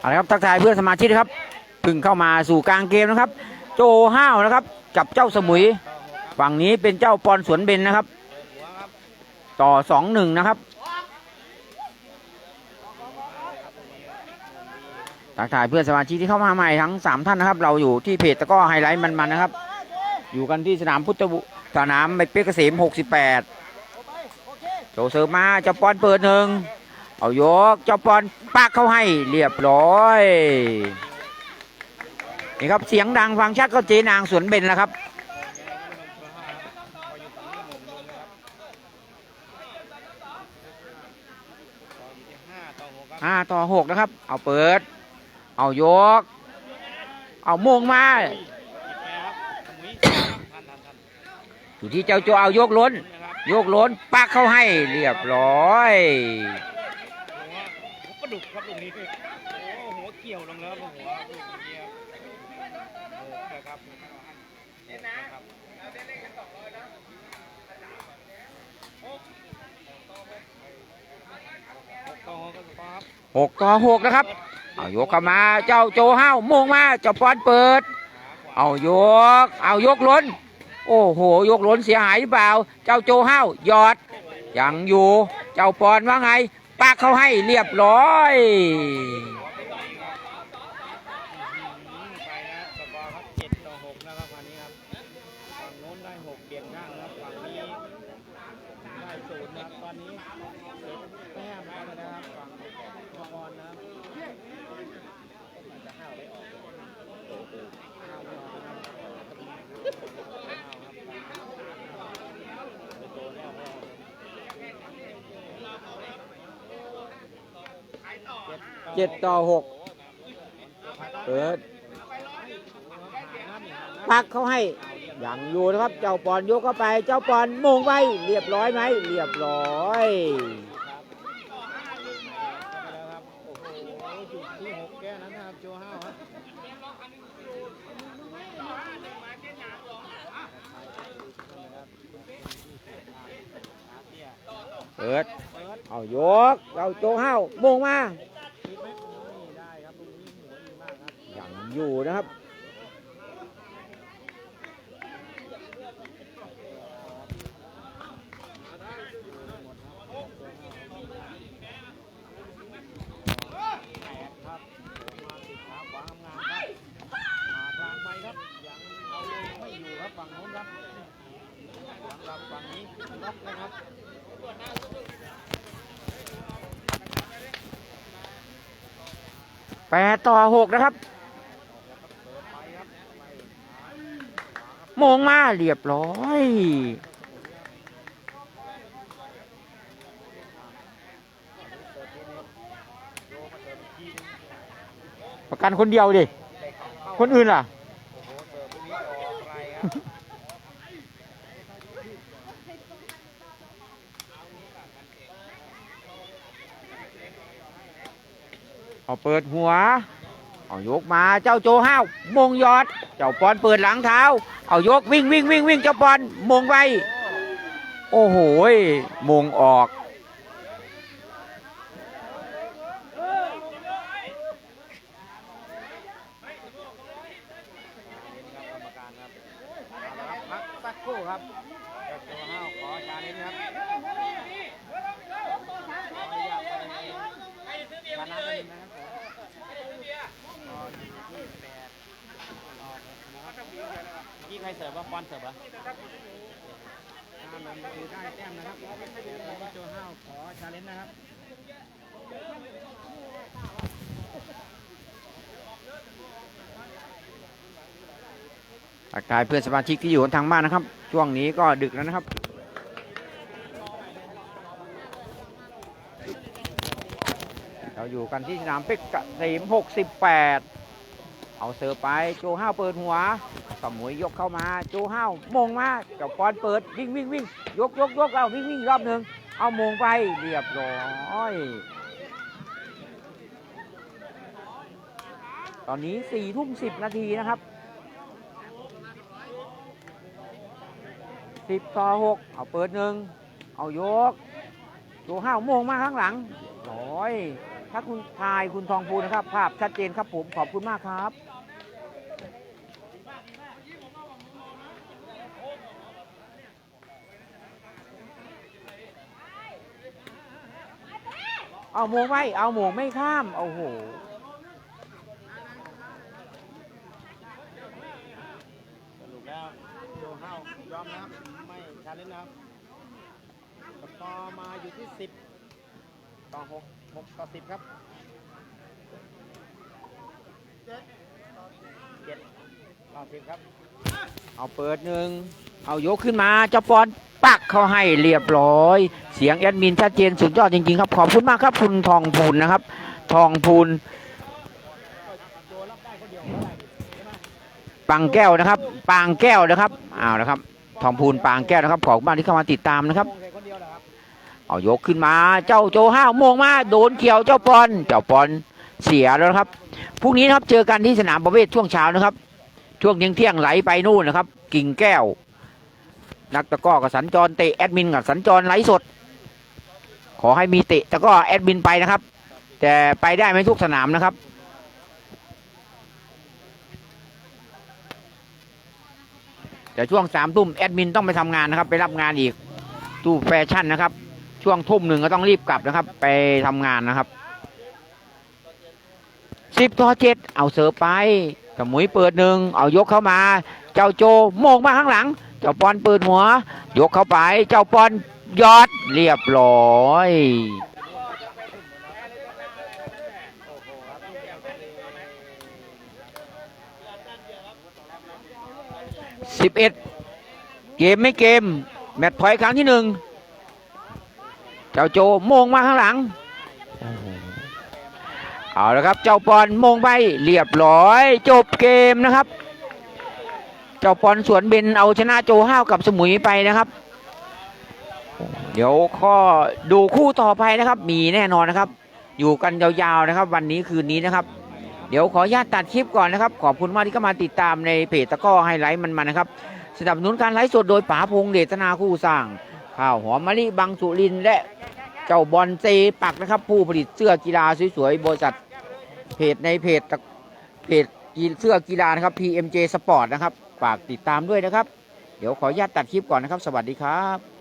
เอาละครับทักทายเพื่อนสมาชิกนะครับเพึ่งเข้ามาสู่กลางเกมนะครับ โจห้าวนะครับกับเจ้าสมุย ฝั่งนี้เป็นเจ้าปอนสวนเบนนะครับ ต่อสองหนึ่งนะครับทักทายเพื่อนสมาชิกที่เข้ามาใหม่ทั้งสามท่านนะครับ เราอยู่ที่เพจตะก้อไฮไลท์มันๆนะครับ อยู่กันที่สนามพุทธบุสนามไปเป๊กเกษม68 โจเสิร์ฟมาเจ้าปอนเปิดหนึ่ง เอายกเจ้าปอนปากเข้าให้เรียบร้อยนี่ครับเสียงดังฟังชัดก็เจนางสวนเบนแล้วครับห้าต่อหกนะครับ เอาเปิด เอายก เอาโมงมาอยู่ที่เจ้าโจเอายกล้น ยกล้นปากเข้าให้เรียบร้อย ระดุกครับตรงนี้ โอ้โหเกี่ยวลงแล้วหัวลูกเกี่ยวโอ้นะครับนะครับต่อหกครับหกต่อหกนะครับ เอายกเข้ามา เจ้าโจห้าวโมงมาเจ้าปอนเปิด เอายก เอายกล้น โอ้โห ยกล้นเสียหายหรือเปล่า เจ้าโจห้าวหยอด ยังอยู่ เจ้าปอนว่าไง ปากเขาให้เรียบร้อย ไปนะสกอร์ครับ เจ็ดต่อหกเปิดพักเขาให้ยังอยู่นะครับ เจ้าปอนยกเข้าไป เจ้าปอนมงไปเรียบร้อยไหมเรียบร้อยเปิดเอายก เอาโจห้าวมงมา คิดไหมนี่ได้ครับตรงนี้หัวดีมากครับ ยัง อยู่นะครับ แปดต่อหกนะครับ โมงมาเรียบร้อยประกันคนเดียวดิ คนอื่นล่ะ เอาเปิดหัว เอายกมาเจ้าโจห้าวมงยอด เจ้าปอนเปิดหลังเท้า เอายกวิ่งวิ่งวิ่งวิ่งเจ้าปอนมงไปโอ้โหมงออก กรรมการครับเอาละครับพักสักครู่ครับเจ้าตัวห้าวขอชาเลนจ์ครับขออนุญาตไปชนะกันนะครับผมตอนที่แปดออกนะครับเมื่ อกี้ใครเสิร์ฟว่าบอลเสิร์ฟเหรอถ้าลงคือได้แต้มนะครับเดี๋ยวตอนนี้โจห้าวขอชาเลนจ์นะครับทักทายเพื่อนสมาชิกที่อยู่ทางบ้านนะครับ ช่วงนี้ก็ดึกแล้วนะครับเราอยู่กันที่สนามเป็กเกษม68 เอาเสิร์ฟไปโจห้าวเปิดหัว สมุยยกเข้ามาโจห้าวมงมาเจ้าปอนเปิดวิ่งวิ่งวิ่งยกยกยกเอาวิ่งวิ่งรอบหนึ่งเอามงไปเรียบร้อยตอนนี้สี่ทุ่มสิบนาทีนะครับสิบต่อหกเอาเปิดหนึ่งเอายกโจห้าวมงมาข้างหลังร้อยถ้าคุณทายคุณทองพูนะครับ ภาพชัดเจนครับผมขอบคุณมากครับ เอาโมงไว้ เอาโมงไม่ข้าม โอ้โห สรุปแล้วโจเฮายอมนะครับ ไม่ชาเลนจ์นะครับสกอร์มาอยู่ที่ 10 ต่อ 6 6 ต่อ 10 ครับเจ็ดต่อ 10 ครับ เอาเปิดหนึ่ง เอายกขึ้นมาเจ้าปอน ปักเขาให้เรียบร้อย เสียงแอดมินชัดเจนสุดยอดจริงๆครับ ขอบคุณมากครับคุณทองพูนนะครับ ทองพูนปางแก้วนะครับ ปางแก้วนะครับเอาละครับ ทองพูนปางแก้วนะครับขอบคุณมากที่เข้ามาติดตามนะครับ เอายกขึ้นมา เจ้าโจห้าวโมงมาโดนเกี่ยวเจ้าปอน เจ้าปอนเสียแล้วครับพรุ่งนี้นะครับเจอกันที่สนามประเวศช่วงเช้านะครับ ช่วงเที่ยงเที่ยงไหลไปนู่นนะครับ กิ่งแก้ว นักตะก้อกับสัญจรเตะแอดมินกับสัญจรไหลสด ขอให้มีเตะตะก้อแอดมินไปนะครับ แต่ไปได้ไม่ทุกสนามนะครับแต่ช่วงสามทุ่มแอดมินต้องไปทำงานนะครับ ไปรับงานอีกตู้แฟชั่นนะครับ ช่วงทุ่มหนึ่งก็ต้องรีบกลับนะครับ ไปทำงานนะครับสิบต่อเจ็ดเอาเสือไปสมุยเปิดหนึ่งเอายกเข้ามา เจ้าโจโมงมาข้างหลัง เจ้าปอนปิดหัว ยกเข้าไป เจ้าปอนยอดเรียบร้อยสิบเอ็ดเกมไม่เกม แมตช์พอยต์ครั้งที่หนึ่งเจ้าโจโมงมาข้างหลัง เอาละครับ เจ้าปอนมงไปเรียบร้อย จบเกมนะครับ เจ้าปอนสวนเบนเอาชนะโจห้าวกับสมุยไปนะครับ เดี๋ยวข้อดูคู่ต่อไปนะครับ มีแน่นอนนะครับ อยู่กันยาวๆนะครับ วันนี้คืนนี้นะครับ เดี๋ยวขออนุญาตตัดคลิปก่อนนะครับ ขอบคุณมากที่เข้ามาติดตามในเพจตะก้อไฮไลท์มันมานะครับสนับสนุนการไลฟ์สดโดยป๋าพงษ์เดชนาคู่สร้าง ข้าวหอมมะลิบางสุรินและเจ้าบอลเซปักนะครับ ผู้ผลิตเสื้อกีฬาสวยๆบริษัทเพจในเพจตะเพจ เสื้อกีฬานะครับ PMJ Sport นะครับฝากติดตามด้วยนะครับ เดี๋ยวขออนุญาตตัดคลิปก่อนนะครับ สวัสดีครับ